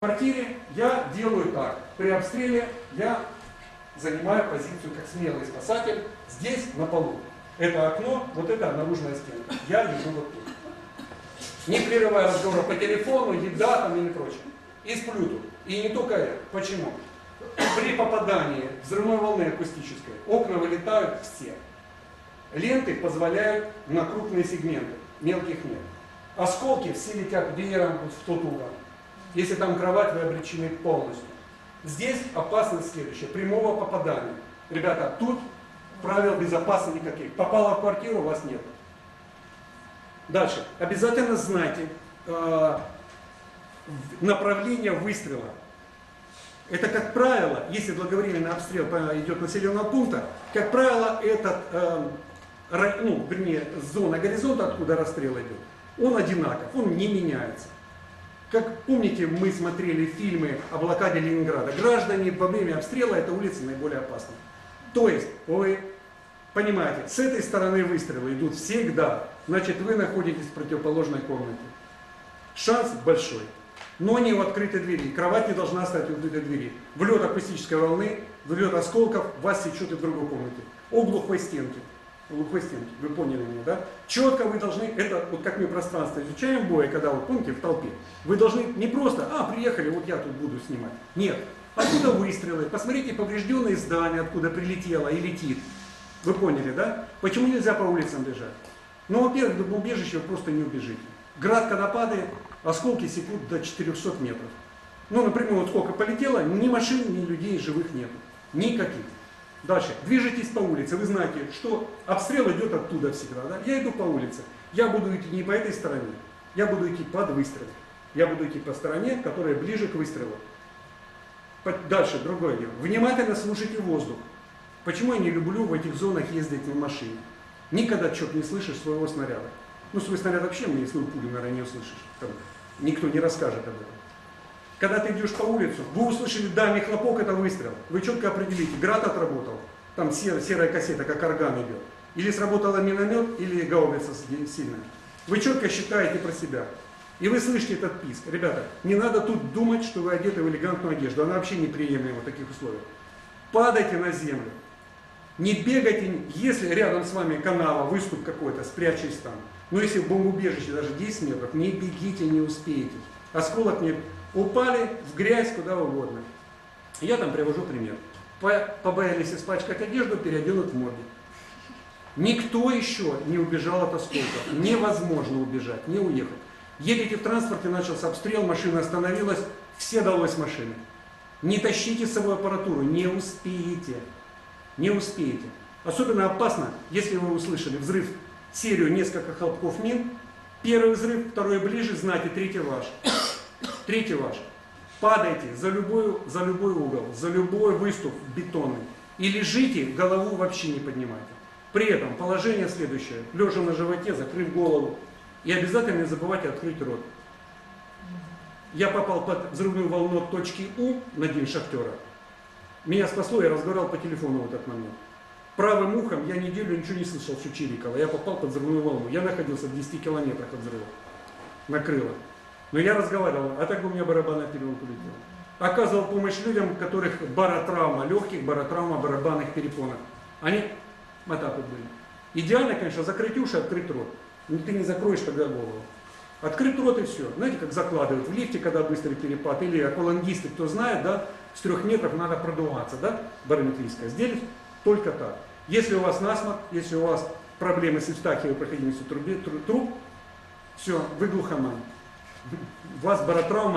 В квартире я делаю так. При обстреле я занимаю позицию как смелый спасатель здесь, на полу. Это окно, вот это наружная стенка. Я лежу вот тут. Не прерывая разговора по телефону, еда там или прочее. И сплю тут. И не только я. Почему? При попадании взрывной волны акустической окна вылетают все. Ленты позволяют на крупные сегменты, мелких нет. Осколки все летят веером в тот угол. Если там кровать, вы обречены полностью. Здесь опасность следующая, прямого попадания. Ребята, тут правил безопасности никаких. Попало в квартиру, вас нет. Дальше. Обязательно знайте э, направление выстрела. Это, как правило, если благовременный обстрел идет населенного пункта, как правило, этот, э, ра- ну, вернее, зона горизонта, откуда расстрел идет, он одинаков, он не меняется. Как помните, мы смотрели фильмы о блокаде Ленинграда. Граждане во время обстрела эта улица наиболее опасна. То есть, вы понимаете, с этой стороны выстрелы идут всегда, значит вы находитесь в противоположной комнате. Шанс большой. Но не в открытой двери. Кровать не должна стать в открытой двери. Влет акустической волны, влет осколков, вас сечет и в другой комнате. О глухой стенке. Стенки, вы поняли меня, да? Четко вы должны, это вот как мы пространство изучаем в бое, когда вы помните, в толпе, вы должны не просто, а, приехали, вот я тут буду снимать. Нет, откуда выстрелы, посмотрите поврежденные здания, откуда прилетело и летит. Вы поняли, да? Почему нельзя по улицам бежать? Ну, во-первых, до убежища просто не убежите. Град, когда падает, осколки секут до 400 метров. Ну, например, вот сколько полетело, ни машин, ни людей живых нету. Никаких. Дальше. Движетесь по улице. Вы знаете, что обстрел идет оттуда всегда. Да? Я иду по улице. Я буду идти не по этой стороне. Я буду идти под выстрел. Я буду идти по стороне, которая ближе к выстрелу. Дальше, другое дело. Внимательно слушайте воздух. Почему я не люблю в этих зонах ездить на машине? Никогда, черт, не слышишь своего снаряда. Ну, свой снаряд вообще мне свою пулю, наверное, не услышишь. Там никто не расскажет об этом. Когда ты идешь по улицу, вы услышали дальний хлопок, это выстрел. Вы четко определите, град отработал, там сер- серая кассета, как орган идет. Или сработала миномет, или гаубица сильная. Вы четко считаете про себя. И вы слышите этот писк. Ребята, не надо тут думать, что вы одеты в элегантную одежду. Она вообще неприемлема в таких условиях. Падайте на землю. Не бегайте, если рядом с вами канава, выступ какой-то, спрячьтесь там. Но если в бомбоубежище даже 10 метров, не бегите, не успеете. Осколок не... Упали в грязь куда угодно. Я там привожу пример. По- Побоялись испачкать одежду, переоденут в морге. Никто еще не убежал от осколков. Невозможно убежать, не уехать. Едете в транспорте, начался обстрел, машина остановилась, все далось машины. Не тащите с собой аппаратуру, не успеете. Не успеете. Особенно опасно, если вы услышали взрыв, серию несколько хлопков мин, первый взрыв, второй ближе, знаете, третий ваш. Третий ваш. Падайте за любой, за любой угол, за любой выступ бетонный. И лежите, голову вообще не поднимайте. При этом положение следующее. Лежа на животе, закрыв голову. И обязательно не забывайте открыть рот. Я попал под взрывную волну от точки У на день шахтера. Меня спасло, я разговаривал по телефону в этот момент. Правым ухом я неделю ничего не слышал, чирикало. Я попал под взрывную волну. Я находился в 10 километрах от взрыва. Накрыло. Но я разговаривал, а так у меня барабанная перепонка улетела. Оказывал помощь людям, у которых баротравма легких, баротравма барабанных перепонок. Они вот были. Идеально, конечно, закрыть уши, открыть рот. Но ты не закроешь тогда голову. Открыть рот и все. Знаете, как закладывают в лифте, когда быстрый перепад, или аквалангисты, кто знает, да, с трех метров надо продуваться, да, барометрическая. Здесь только так. Если у вас насморк, если у вас проблемы с эвстахией проходимостью трубе- тру- труб, все, вы глухоман. У вас баротравма